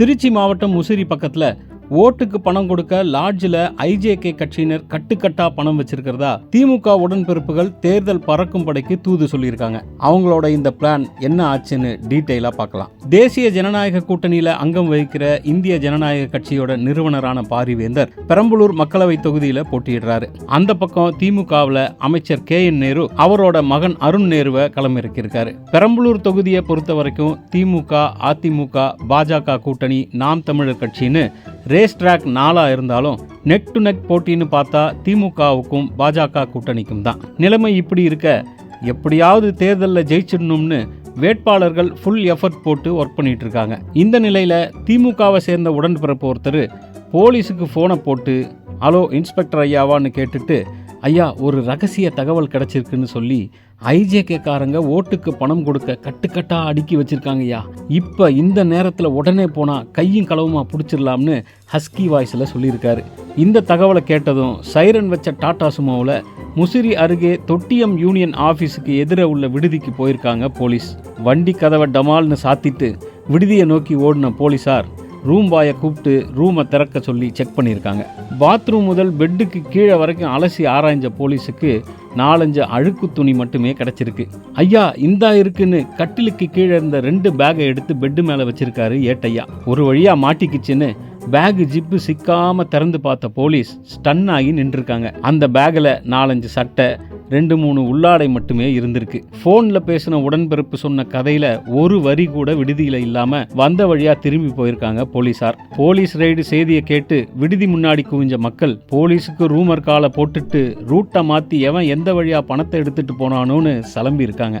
திருச்சி மாவட்டம் முசிறி பக்கத்தில் ஓட்டுக்கு பணம் கொடுக்க லாட்ஜில் ஐஜேகே கட்சியினர் கட்டுக்கட்டா பணம் வச்சிருக்கிறதா? திமுக உடன்பிறப்புகள் தேர்தல் பறக்கும் படைக்கு தூது சொல்லியிருக்காங்க. அவங்களோட இந்த பிளான் என்ன ஆச்சுன்னு டீட்டெயிலாக பார்க்கலாம். தேசிய ஜனநாயக கூட்டணியில் அங்கம் வகிக்கிற இந்திய ஜனநாயக கட்சியோட நிறுவனரான பாரிவேந்தர் பெரம்பலூர் மக்களவை தொகுதியில் போட்டியிடுறாரு. அந்த பக்கம் திமுகவில் அமைச்சர் கே என் நேரு அவரோட மகன் அருண் நேருவை களமிறக்கியிருக்காரு. பெரம்பலூர் தொகுதியை பொறுத்த வரைக்கும் திமுக அதிமுக பாஜக கூட்டணி நாம் தமிழர் கட்சின்னு ரேஸ் ட்ராக் நாளாக இருந்தாலும் நெக் டு நெக் போட்டின்னு பார்த்தா திமுகவுக்கும் பாஜக கூட்டணிக்கும் தான். நிலைமை இப்படி இருக்க எப்படியாவது தேர்தலில் ஜெயிச்சிடணும்னு வேட்பாளர்கள் ஃபுல் எஃபர்ட் போட்டு ஒர்க் பண்ணிட்டு இருக்காங்க. இந்த நிலையில் திமுகவை சேர்ந்த உடன்பிறப்பு ஒருத்தர் போலீஸுக்கு ஃபோனை போட்டு ஹலோ இன்ஸ்பெக்டர் ஐயாவான்னு கேட்டுட்டு ஐயா ஒரு ரகசிய தகவல் கிடச்சிருக்குன்னு சொல்லி ஐஜேகே காரங்க ஓட்டுக்கு பணம் கொடுக்க கட்டுக்கட்டாக அடுக்கி வச்சுருக்காங்கய்யா. இப்போ இந்த நேரத்தில் உடனே போனால் கையும் களவுமா பிடிச்சிடலாம்னு ஹஸ்கி வாய்ஸில் சொல்லியிருக்காரு. இந்த தகவலை கேட்டதும் சைரன் வச்ச டாடா சுமோவில் முசிறி அருகே தொட்டியம் யூனியன் ஆஃபீஸுக்கு எதிரே உள்ள விடுதிக்கு போயிருக்காங்க போலீஸ். வண்டி கதவை டமால்னு சாத்திட்டு விடுதியை நோக்கி ஓடின போலீஸார் ரூம் பாயை கூப்பிட்டு ரூமை திறக்க சொல்லி செக் பண்ணியிருக்காங்க. பாத்ரூம் முதல் பெட்டுக்கு கீழே வரைக்கும் அலசி ஆராய்ஞ்ச போலீஸுக்கு நாலஞ்சு அழுக்கு துணி மட்டுமே கிடச்சிருக்கு. ஐயா இந்தா இருக்குன்னு கட்டிலுக்கு கீழே இருந்த ரெண்டு பேகை எடுத்து பெட்டு மேலே வச்சிருக்காரு ஏட்டையா ஒரு வழியாக மாட்டிக்கிச்சுன்னு பேகு ஜிப்பு சிக்காமல் திறந்து பார்த்த போலீஸ் ஸ்டன் ஆகி நின்றுருக்காங்க. அந்த பேக்கில் நாலஞ்சு சட்டை ரெண்டு மூணு உள்ளாடை மட்டுமே இருந்திருக்கு. ஃபோனில் பேசின உடன்பிறப்பு சொன்ன கதையில ஒரு வரி கூட விடுதியில் இல்லாமல் வந்த வழியாக திரும்பி போயிருக்காங்க போலீசார். போலீஸ் ரைடு செய்தியை கேட்டு விடுதி முன்னாடி குவிஞ்ச மக்கள் போலீஸுக்கு ரூமர் காலை போட்டுட்டு ரூட்டை மாற்றி எவன் எந்த வழியாக பணத்தை எடுத்துகிட்டு போனானோன்னு சலம்பி இருக்காங்க